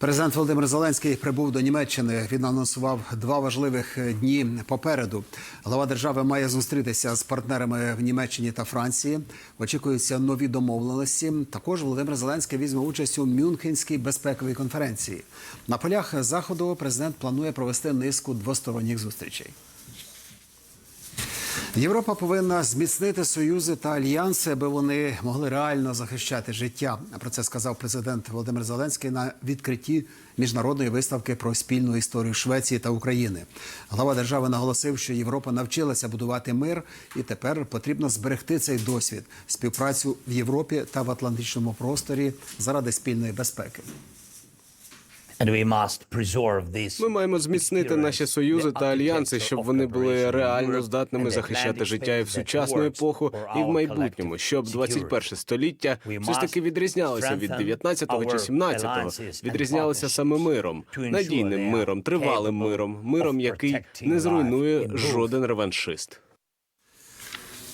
Президент Володимир Зеленський прибув до Німеччини. Він анонсував два важливих дні попереду. Глава держави має зустрітися з партнерами в Німеччині та Франції. Очікуються нові домовленості. Також Володимир Зеленський візьме участь у Мюнхенській безпековій конференції. На полях заходу президент планує провести низку двосторонніх зустрічей. Європа повинна зміцнити союзи та альянси, аби вони могли реально захищати життя. Про це сказав президент Володимир Зеленський на відкритті міжнародної виставки про спільну історію Швеції та України. Глава держави наголосив, що Європа навчилася будувати мир, і тепер потрібно зберегти цей досвід співпрацю в Європі та в Атлантичному просторі заради спільної безпеки. Ми маємо зміцнити наші союзи та альянси, щоб вони були реально здатними захищати життя і в сучасну епоху, і в майбутньому, щоб 21 століття все ж таки відрізнялося від 19-го чи 17-го, відрізнялося саме миром, надійним миром, тривалим миром, миром, який не зруйнує жоден реваншист.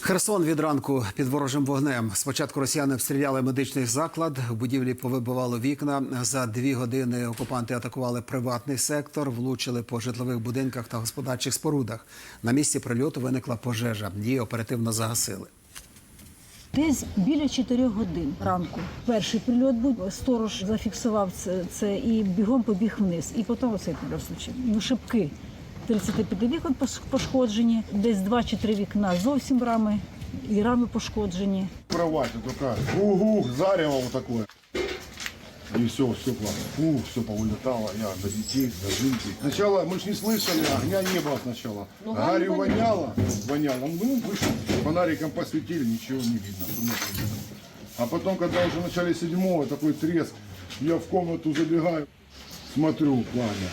Херсон від ранку під ворожим вогнем. Спочатку росіяни обстріляли медичний заклад. В будівлі повибивало вікна. За дві години окупанти атакували приватний сектор, влучили по житлових будинках та господарчих спорудах. На місці прильоту виникла пожежа. Її оперативно загасили. Десь біля 4 годин ранку перший прильот був. Сторож зафіксував це, це і бігом побіг вниз. І потім оцей прильот случив. Ну, шибки 35 вікон пос- пошкоджені, десь 2 чи 3 вікна зовсім рами, і рами пошкоджені. кровать, вот такая. Угу, зарево вот такое. И все, стекла. Ух, все повылетало. Я до детей, до жинки. Сначала мы ж не слышали, огня не было сначала. Гарью воняло, воняло. Ну, вышли, фонариком посветили, ничего не видно. сумерки видно. А потом, когда уже в начале седьмого, такой треск, я в комнату забегаю, смотрю, пламя.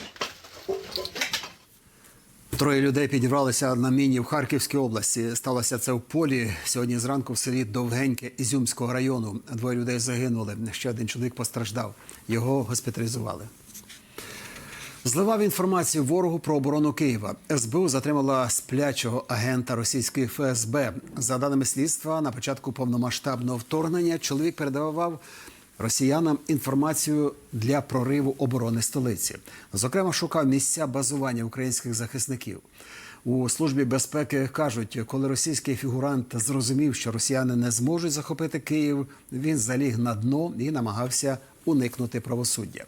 Троє людей підібралися на міні в Харківській області. Сталося це в полі сьогодні зранку в селі Довгеньке Ізюмського району. Двоє людей загинули. Ще один чоловік постраждав. Його госпіталізували. Зливав інформацію ворогу про оборону Києва. СБУ затримала сплячого агента російської ФСБ. За даними слідства, на початку повномасштабного вторгнення чоловік передавав росіянам інформацію для прориву оборони столиці. Зокрема, шукав місця базування українських захисників. У службі безпеки кажуть, коли російський фігурант зрозумів, що росіяни не зможуть захопити Київ, він заліг на дно і намагався уникнути правосуддя.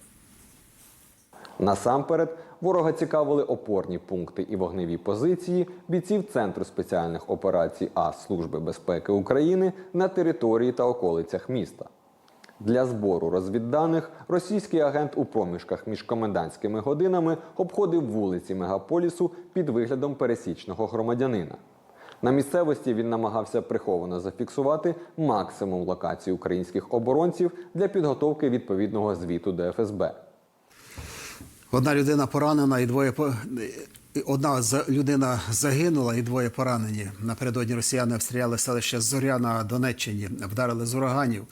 Насамперед, ворога цікавили опорні пункти і вогневі позиції бійців Центру спеціальних операцій А Служби безпеки України на території та околицях міста. Для збору розвідданих російський агент у проміжках між комендантськими годинами обходив вулиці мегаполісу під виглядом пересічного громадянина. На місцевості він намагався приховано зафіксувати максимум локацій українських оборонців для підготовки відповідного звіту до ФСБ. Одна людина поранена і двоє одна людина загинула і двоє поранені. Напередодні росіяни обстріляли селище Зоря на Донеччині, вдарили з ураганів.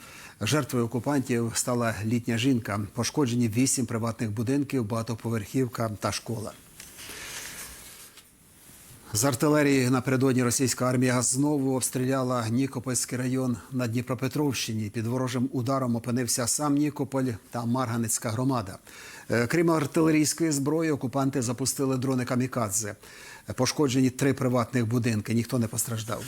Жертвою окупантів стала літня жінка. Пошкоджені вісім приватних будинків, багатоповерхівка та школа. З артилерії напередодні російська армія знову обстріляла Нікопольський район на Дніпропетровщині. Під ворожим ударом опинився сам Нікополь та Марганецька громада. Е, Крім артилерійської зброї, окупанти запустили дрони камікадзе. Пошкоджені три приватних будинки. Ніхто не постраждав.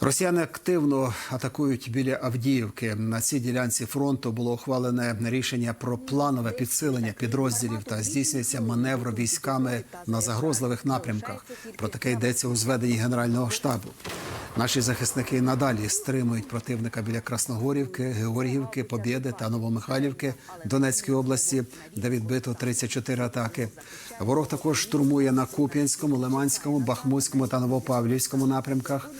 Росіяни активно атакують біля Авдіївки. На цій ділянці фронту було ухвалене рішення про планове підсилення підрозділів та здійснюється маневр військами на загрозливих напрямках. Про таке йдеться у зведенні Генерального штабу. Наші захисники надалі стримують противника біля Красногорівки, Георгівки, Побєди та Новомихайлівки Донецької області, де відбито 34 атаки. Ворог також штурмує на Куп'янському, Лиманському, Бахмутському та Новопавлівському напрямках.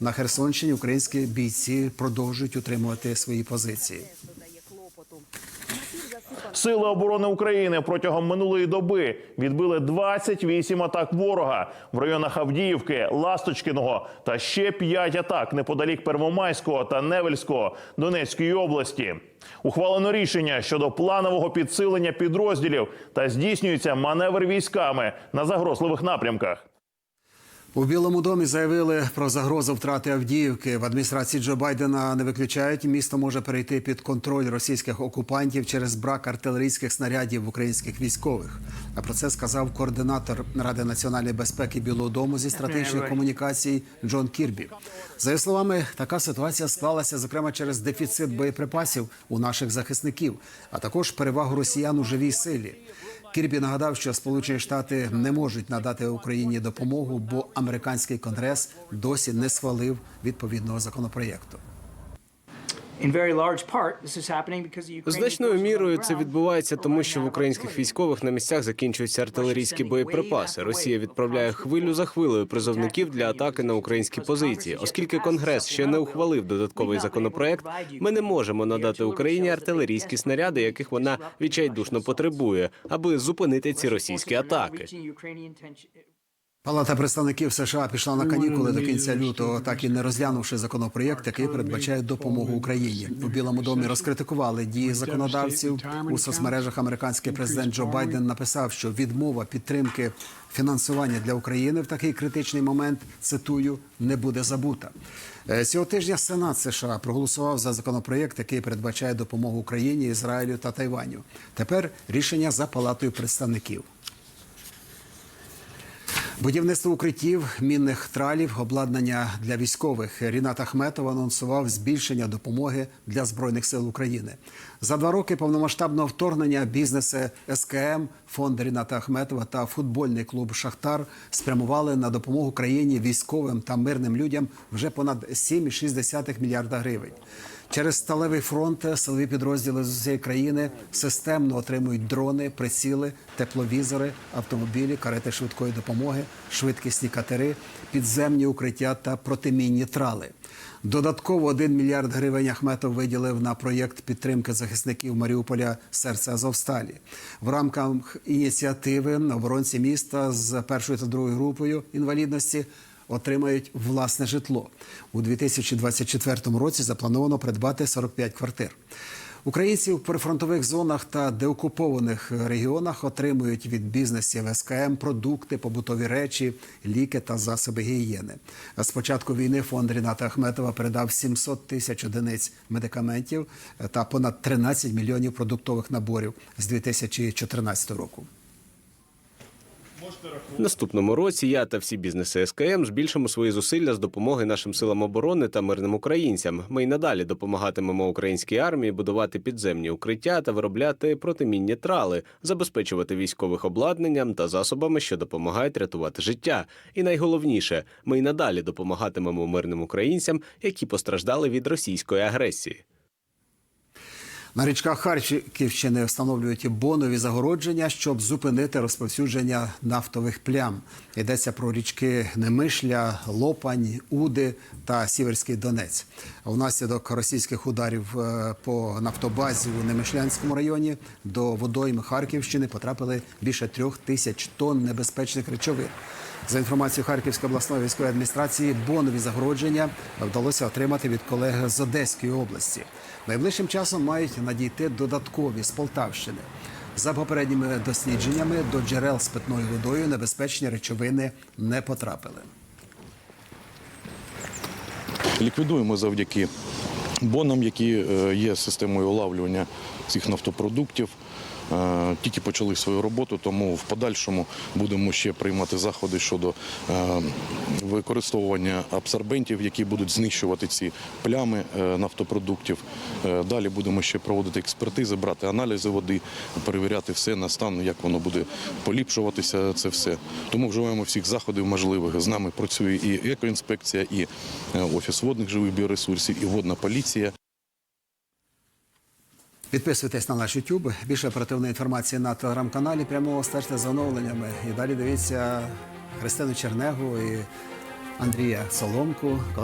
На Херсонщині українські бійці продовжують утримувати свої позиції. Сили оборони України протягом минулої доби відбили 28 атак ворога в районах Авдіївки, Ласточкиного та ще 5 атак неподалік Первомайського та Невельського Донецької області. Ухвалено рішення щодо планового підсилення підрозділів та здійснюється маневр військами на загрозливих напрямках. У Білому домі заявили про загрозу втрати Авдіївки. В адміністрації Джо Байдена не виключають, місто може перейти під контроль російських окупантів через брак артилерійських снарядів в українських військових. А про це сказав координатор Ради національної безпеки Білого Дому зі стратегічних комунікацій Джон Кірбі. За його словами, така ситуація склалася зокрема через дефіцит боєприпасів у наших захисників, а також перевагу росіян у живій силі. Кірбі нагадав, що Сполучені Штати не можуть надати Україні допомогу, бо американський конгрес досі не схвалив відповідного законопроєкту. Значною мірою це відбувається, тому що в українських військових на місцях закінчуються артилерійські боєприпаси. Росія відправляє хвилю за хвилею призовників для атаки на українські позиції. Оскільки Конгрес ще не ухвалив додатковий законопроект, ми не можемо надати Україні артилерійські снаряди, яких вона відчайдушно потребує, аби зупинити ці російські атаки. Палата представників США пішла на канікули до кінця лютого, так і не розглянувши законопроєкт, який передбачає допомогу Україні. У Білому домі розкритикували дії законодавців у соцмережах. Американський президент Джо Байден написав, що відмова підтримки фінансування для України в такий критичний момент цитую не буде забута. Е, Цього тижня Сенат США проголосував за законопроєкт, який передбачає допомогу Україні, Ізраїлю та Тайваню. Тепер рішення за палатою представників. Будівництво укриттів, мінних тралів, обладнання для військових. Рінат Ахметов анонсував збільшення допомоги для збройних сил України. За два роки повномасштабного вторгнення бізнеси СКМ, фонд Ріната Ахметова та футбольний клуб Шахтар спрямували на допомогу країні військовим та мирним людям вже понад 7,6 мільярда гривень. Через сталевий фронт силові підрозділи з усієї країни системно отримують дрони, приціли, тепловізори, автомобілі, карети швидкої допомоги, швидкісні катери, підземні укриття та протимінні трали. Додатково 1 мільярд гривень Ахметов виділив на проєкт підтримки захисників Маріуполя серце Азовсталі. В рамках ініціативи оборонці міста з першою та другою групою інвалідності отримають власне житло. У 2024 році заплановано придбати 45 квартир. Українці в прифронтових зонах та деокупованих регіонах отримують від бізнесів СКМ продукти, побутові речі, ліки та засоби гігієни. З початку війни фонд Ріната Ахметова передав 700 тисяч одиниць медикаментів та понад 13 мільйонів продуктових наборів з 2014 року. В наступному році я та всі бізнеси СКМ збільшимо свої зусилля з допомоги нашим силам оборони та мирним українцям. Ми й надалі допомагатимемо українській армії будувати підземні укриття та виробляти протимінні трали, забезпечувати військових обладнанням та засобами, що допомагають рятувати життя. І найголовніше, ми й надалі допомагатимемо мирним українцям, які постраждали від російської агресії. На річках Харківщини встановлюють бонові загородження, щоб зупинити розповсюдження нафтових плям. Йдеться про річки Немишля, Лопань, Уди та Сіверський Донець. Внаслідок російських ударів е, по нафтобазі у Немишлянському районі до водойм Харківщини потрапили більше трьох тисяч тонн небезпечних речовин. За інформацією Харківської обласної військової адміністрації, бонові загородження вдалося отримати від колеги з Одеської області. Найближчим часом мають надійти додаткові з Полтавщини. За попередніми дослідженнями до джерел з питною водою небезпечні речовини не потрапили. ліквідуємо завдяки бонам, які е, є системою улавлювання цих нафтопродуктів. Е, Тільки почали свою роботу, тому в подальшому будемо ще приймати заходи щодо е, використовування абсорбентів, які будуть знищувати ці плями е, нафтопродуктів. Далі будемо ще проводити експертизи, брати аналізи води, перевіряти все на стан, як воно буде поліпшуватися. Це все. Тому вживаємо всіх заходів можливих. З нами працює і екоінспекція, і офіс водних живих біоресурсів, і водна поліція. Підписуйтесь на наш YouTube. Більше оперативної інформації на телеграм-каналі. Прямо стежте за оновленнями. І далі дивіться Христину Чернегу і Андрія Соломку.